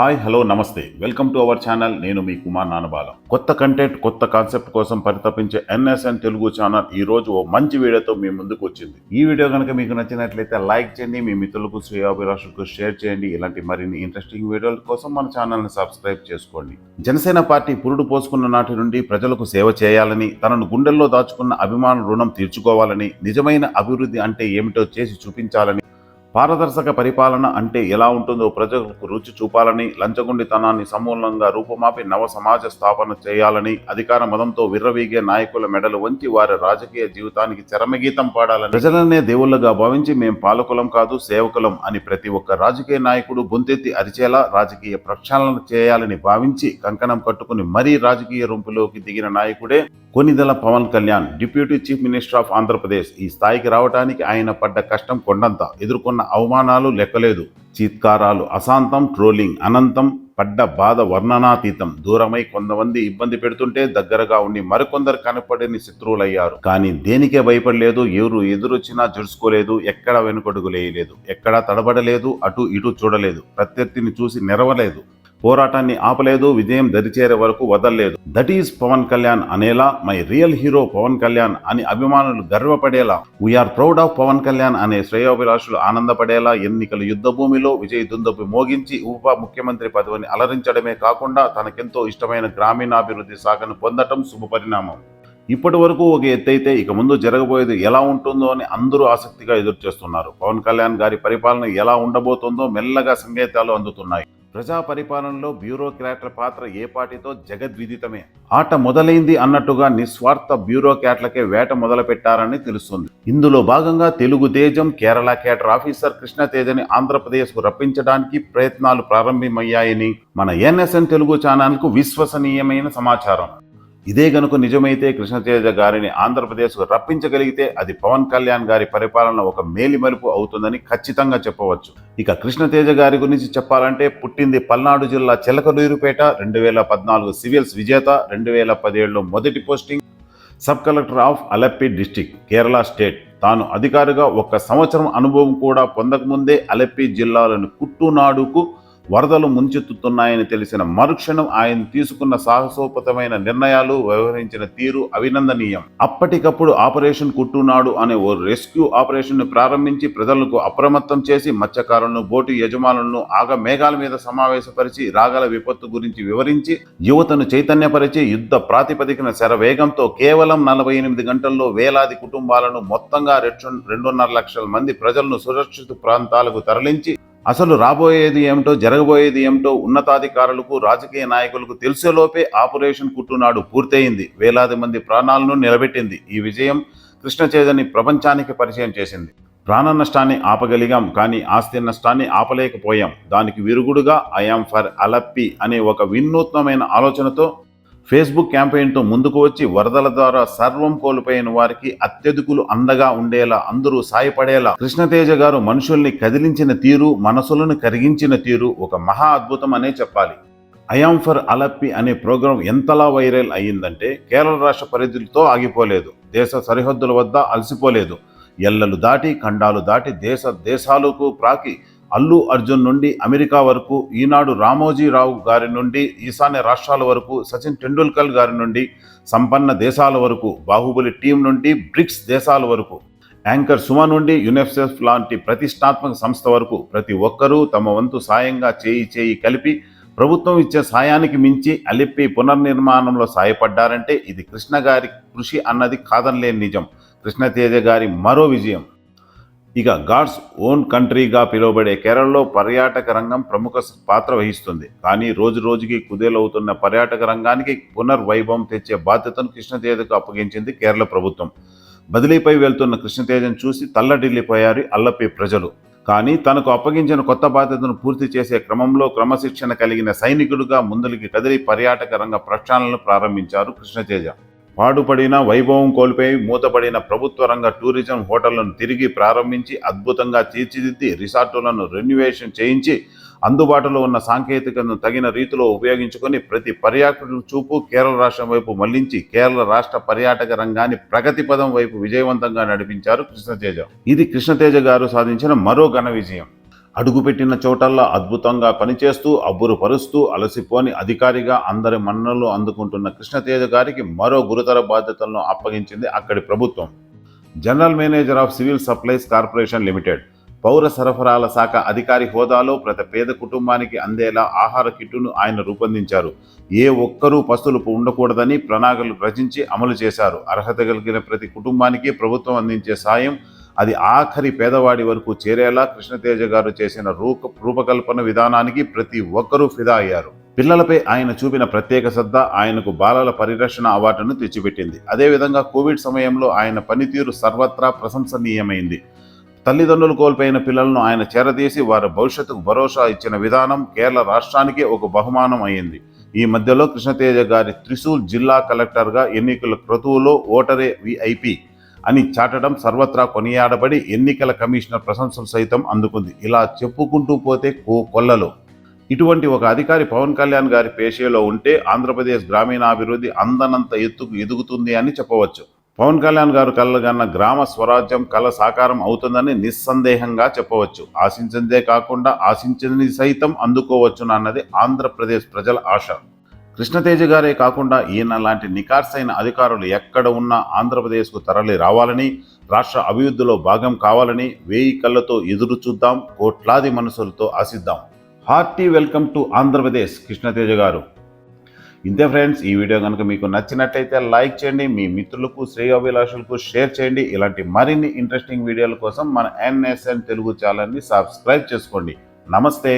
Hi hello నమస్తే. Welcome to our channel. నేను మీ కుమార్ నానబాల. కొత్త కంటెంట్ కొత్త కాన్సెప్ట్ కోసం పరితపించే ఎన్ఎస్ఎన్ తెలుగు ఛానల్ ఈ రోజు ఓ మంచి వీడియోతో మీ ముందుకు వచ్చింది. ఈ వీడియో కనుక మీకు నచ్చినట్లయితే లైక్ చేయండి మీ మిత్రులకు శ్రేయాభిలాషులకు షేర్ చేయండి. ఇలాంటి మరిన్ని ఇంట్రెస్టింగ్ వీడియోల కోసం మన ఛానల్ని సబ్స్క్రైబ్ చేసుకోండి. జనసేన పార్టీ పురుడు పోసుకున్న నాటి నుండి ప్రజలకు సేవ చేయాలని తనను గుండెల్లో దాచుకున్న అభిమాన రుణం తీర్చుకోవాలని నిజమైన అభివృద్ధి అంటే ఏమిటో చేసి చూపించాలని పారదర్శక పరిపాలన అంటే ఎలా ఉంటుందో ప్రజలకు రుచి చూపాలని లంచగొండితనాన్ని సమూలంగా రూపుమాపి నవ సమాజ స్థాపన చేయాలని అధికార మదంతో విర్రవీగే నాయకుల మెడలు వంచి వారి రాజకీయ జీవితానికి చరమగీతం పాడాలని. ప్రజలనే దేవుళ్ళగా భావించి మేం పాలకులం కాదు సేవకులం అని ప్రతి ఒక్క రాజకీయ నాయకుడు గొంతెత్తి అరిచేలా రాజకీయ ప్రక్షాళన చేయాలని భావించి కంకణం కట్టుకుని మరీ రాజకీయ రొంపులోకి దిగిన నాయకుడే Konidela Pawan Kalyan. Deputy chief minister of Andhra Pradesh. ఈ స్థాయికి రావడానికి ఆయన పడ్డ కష్టం కొండంత. ఎదుర్కొన్న అవమానాలు లెక్కలేదు. చీత్కారాలు అశాంతం ట్రోలింగ్ అనంతం పడ్డ బాధ వర్ణనాతీతం. దూరమై కొంతమంది ఇబ్బంది పెడుతుంటే దగ్గరగా ఉండి మరికొందరు కనపడని శత్రువులయ్యారు. కానీ దేనికే భయపడలేదు ఎవరు ఎదురొచ్చినా జుడుచుకోలేదు ఎక్కడ వెనుకడుగులేయలేదు ఎక్కడా తడబడలేదు అటు ఇటు చూడలేదు ప్రత్యర్థిని చూసి నెరవలేదు. పోరాటాన్ని ఆపలేదు విజయం దరిచేరే వరకు వదలలేదు. దట్ ఈస్ పవన్ కళ్యాణ్ అనేలా my real hero Pawan Kalyan అని అభిమానులు గర్వపడేలా we are proud of Pawan Kalyan అనే శ్రేయోభిలాషులు ఆనందపడేలా ఎన్నికల యుద్ధ భూమిలో విజయ్ దుందపు మోగించి ఉప ముఖ్యమంత్రి పదవిని అలరించడమే కాకుండా తనకెంతో ఇష్టమైన గ్రామీణాభివృద్ధి శాఖను పొందటం శుభపరిణామం. ఇప్పటి వరకు ఒక ఎత్తైతే ఇక ముందు జరగబోయేది ఎలా ఉంటుందో అని అందరూ ఆసక్తిగా ఎదురు చేస్తున్నారు పవన్ కళ్యాణ్ గారి పరిపాలన ఎలా ఉండబోతుందో మెల్లగా సంకేతాలు అందుతున్నాయి. ప్రజా పరిపాలనలో బ్యూరోక్రాట్ల పాత్ర ఏ పాటితో జగద్విదితమే? ఆట మొదలైంది అన్నట్టుగా నిస్వార్థ బ్యూరోక్రాట్లకే వేట మొదలు పెట్టారని తెలుస్తుంది. ఇందులో భాగంగా తెలుగుదేశం కేరళ కేటర్ ఆఫీసర్ కృష్ణ తేజని ఆంధ్రప్రదేశ్కు రప్పించడానికి ప్రయత్నాలు ప్రారంభమయ్యాయని మన ఎన్ఎస్ఎన్ తెలుగు ఛానల్కు విశ్వసనీయమైన సమాచారం. ఇదే గనుక నిజమైతే కృష్ణతేజ గారిని ఆంధ్రప్రదేశ్కు రప్పించగలిగితే అది పవన్ కళ్యాణ్ గారి పరిపాలన ఒక మేలిమలుపు అవుతుందని ఖచ్చితంగా చెప్పవచ్చు. ఇక కృష్ణతేజ గారి గురించి చెప్పాలంటే పుట్టింది పల్నాడు జిల్లా చిలకలూరుపేట రెండు వేల పద్నాలుగు సివిల్స్ విజేత రెండు వేల పదిహేడులో మొదటి posting sub collector of Alleppey district Kerala state. తాను అధికారిగా ఒక సంవత్సరం అనుభవం కూడా పొందకముందే అలప్పి జిల్లాలోని కుట్టునాడుకు వరదలు ముంచెత్తుతున్నాయని తెలిసిన మరుక్షణం ఆయన తీసుకున్న సాహసోపతమైన నిర్ణయాలు వ్యవహరించిన తీరు అభినందనీయం. అప్పటికప్పుడు ఆపరేషన్ కుట్టునాడు అనే ఓ రెస్క్యూ ఆపరేషన్ ప్రారంభించి ప్రజలకు అప్రమత్తం చేసి మత్స్యకారులను బోటు యజమానులను ఆగ మేఘాల మీద సమావేశపరిచి రాగల విపత్తు గురించి వివరించి యువతను చైతన్యపరిచి యుద్ధ ప్రాతిపదికన శరవేగంతో కేవలం నలభై ఎనిమిది గంటల్లో వేలాది కుటుంబాలను మొత్తంగా రెండు రెండున్నర లక్షల మంది ప్రజలను సురక్షిత ప్రాంతాలకు తరలించి అసలు రాబోయేది ఏమిటో జరగబోయేది ఏమిటో ఉన్నతాధికారులకు రాజకీయ నాయకులకు తెలిసేలోపే ఆపరేషన్ కుట్టునాడు పూర్తయింది. వేలాది మంది ప్రాణాలను నిలబెట్టింది. ఈ విజయం కృష్ణచేదని ప్రపంచానికి పరిచయం చేసింది. ప్రాణ నష్టాన్ని ఆపగలిగాం కానీ ఆస్తి నష్టాన్ని ఆపలేకపోయాం. దానికి విరుగుడుగా ఐఆమ్ ఫర్ అలప్పి అనే ఒక వినూత్నమైన ఆలోచనతో ఫేస్బుక్ క్యాంపెయిన్తో ముందుకు వచ్చి వరదల ద్వారా సర్వం కోల్పోయిన వారికి అత్యధికులు అండగా ఉండేలా అందరూ సాయపడేలా కృష్ణతేజ గారు మనుషుల్ని కదిలించిన తీరు మనసులను కరిగించిన తీరు ఒక మహా అద్భుతం అనే చెప్పాలి. ఐఆమ్ ఫర్ అలప్పి అనే ప్రోగ్రాం ఎంతలా వైరల్ అయ్యిందంటే కేరళ రాష్ట్ర పరిధులతో ఆగిపోలేదు. దేశ సరిహద్దుల వద్ద అలసిపోలేదు. ఎల్లలు దాటి ఖండాలు దాటి దేశ దేశాలకు ప్రాకి అల్లు అర్జున్ నుండి అమెరికా వరకు ఈనాడు రామోజీరావు గారి నుండి ఈశాన్య రాష్ట్రాల వరకు సచిన్ టెండూల్కర్ గారి నుండి సంపన్న దేశాల వరకు బాహుబలి టీం నుండి బ్రిక్స్ దేశాల వరకు యాంకర్ సుమ నుండి యునెఫ్సెఫ్ లాంటి ప్రతిష్టాత్మక సంస్థ వరకు ప్రతి ఒక్కరూ తమ వంతు సాయంగా చేయి చేయి కలిపి ప్రభుత్వం ఇచ్చే సాయానికి మించి అలిప్పి పునర్నిర్మాణంలో సాయపడ్డారంటే ఇది కృష్ణ గారి కృషి అన్నది కాదనలేని నిజం. కృష్ణతేజ గారి మరో విజయం. ఇక గాడ్స్ ఓన్ కంట్రీగా పిలువబడే కేరళలో పర్యాటక రంగం ప్రముఖ పాత్ర వహిస్తుంది. కానీ రోజు రోజుకి కుదేలవుతున్న పర్యాటక రంగానికి పునర్వైభవం తెచ్చే బాధ్యతను కృష్ణతేజకు అప్పగించింది కేరళ ప్రభుత్వం. బదిలీపై వెళ్తున్న కృష్ణతేజను చూసి తల్లడిల్లిపోయారు అల్లపి ప్రజలు. కానీ తనకు అప్పగించిన కొత్త బాధ్యతను పూర్తి చేసే క్రమంలో క్రమశిక్షణ కలిగిన సైనికుడుగా ముందలికి కదిలి పర్యాటక రంగ ప్రక్షాళనలు ప్రారంభించారు కృష్ణతేజ. పాడుపడిన వైభవం కోల్పోయి మూతపడిన ప్రభుత్వ రంగ టూరిజం హోటళ్ళను తిరిగి ప్రారంభించి అద్భుతంగా తీర్చిదిద్ది రిసార్టులను రెన్యువేషన్ చేయించి అందుబాటులో ఉన్న సాంకేతికతను తగిన రీతిలో ఉపయోగించుకొని ప్రతి పర్యాటకుడు చూపు కేరళ రాష్ట్రం వైపు మళ్ళించి కేరళ రాష్ట్ర పర్యాటక రంగాన్ని ప్రగతి పదం వైపు విజయవంతంగా నడిపించారు కృష్ణతేజ. ఇది కృష్ణతేజ గారు సాధించిన మరో ఘన విజయం. అడుగుపెట్టిన చోటల్లా అద్భుతంగా పనిచేస్తూ అబ్బురుపరుస్తూ అలసిపోని అధికారిగా అందరి మన్ననలు అందుకుంటున్న కృష్ణతేజ గారికి మరో గురుతర బాధ్యతలను అప్పగించింది అక్కడి ప్రభుత్వం. General manager of civil supplies corporation limited. పౌర సరఫరాల శాఖ అధికారి హోదాలో ప్రతి పేద కుటుంబానికి అందేలా ఆహార కిట్టును ఆయన రూపొందించారు. ఏ ఒక్కరూ పస్తులు ఉండకూడదని ప్రణాళికలు రచించి అమలు చేశారు. అర్హత కలిగిన ప్రతి కుటుంబానికి ప్రభుత్వం అందించే సాయం అది ఆఖరి పేదవాడి వరకు చేరేలా కృష్ణతేజ గారు చేసిన రూప రూపకల్పన విధానానికి ప్రతి ఒక్కరూ ఫిదా అయ్యారు. పిల్లలపై ఆయన చూపిన ప్రత్యేక శ్రద్ధ ఆయనకు బాలల పరిరక్షణ అవార్డును తెచ్చిపెట్టింది. అదేవిధంగా కోవిడ్ సమయంలో ఆయన పనితీరు సర్వత్రా ప్రశంసనీయమైంది. తల్లిదండ్రులు కోల్పోయిన పిల్లలను ఆయన చేరదీసి వారి భవిష్యత్తుకు భరోసా ఇచ్చిన విధానం కేరళ రాష్ట్రానికే ఒక బహుమానం అయింది. ఈ మధ్యలో కృష్ణతేజ గారి త్రిశూల్ జిల్లా కలెక్టర్గా ఎన్నికల క్రతువులో ఓటరే విఐపి అని చాటడం సర్వత్రా కొనియాడబడి ఎన్నికల కమిషనర్ ప్రశంసలు సైతం అందుకుంది. ఇలా చెప్పుకుంటూ పోతే కో కొల్లలో. ఇటువంటి ఒక అధికారి పవన్ కళ్యాణ్ గారి పేషేలో ఉంటే ఆంధ్రప్రదేశ్ గ్రామీణాభివృద్ధి అందనంత ఎత్తుకు ఎదుగుతుంది అని చెప్పవచ్చు. పవన్ కళ్యాణ్ గారు కలగన్న గ్రామ స్వరాజ్యం కళ సాకారం అవుతుందని నిస్సందేహంగా చెప్పవచ్చు. ఆశించిందే కాకుండా ఆశించింది సైతం అందుకోవచ్చునన్నది ఆంధ్రప్రదేశ్ ప్రజల ఆశ. కృష్ణతేజ గారే కాకుండా ఈయన లాంటి నికార్సైన అధికారులు ఎక్కడ ఉన్నా ఆంధ్రప్రదేశ్కు తరలి రావాలని రాష్ట్ర అభివృద్ధిలో భాగం కావాలని వేయి కళ్ళతో ఎదురు చూద్దాం కోట్లాది మనసులతో ఆశిద్దాం. Hearty welcome to Andhra Pradesh Krishna Teja garu. ఇంతే ఫ్రెండ్స్ ఈ వీడియో కనుక మీకు నచ్చినట్టయితే లైక్ చేయండి మీ మిత్రులకు శ్రేయోభిలాషులకు షేర్ చేయండి. ఇలాంటి మరిన్ని ఇంట్రెస్టింగ్ వీడియోల కోసం మన ఎన్ఎస్ఎన్ తెలుగు ఛానల్ని సబ్స్క్రైబ్ చేసుకోండి. నమస్తే.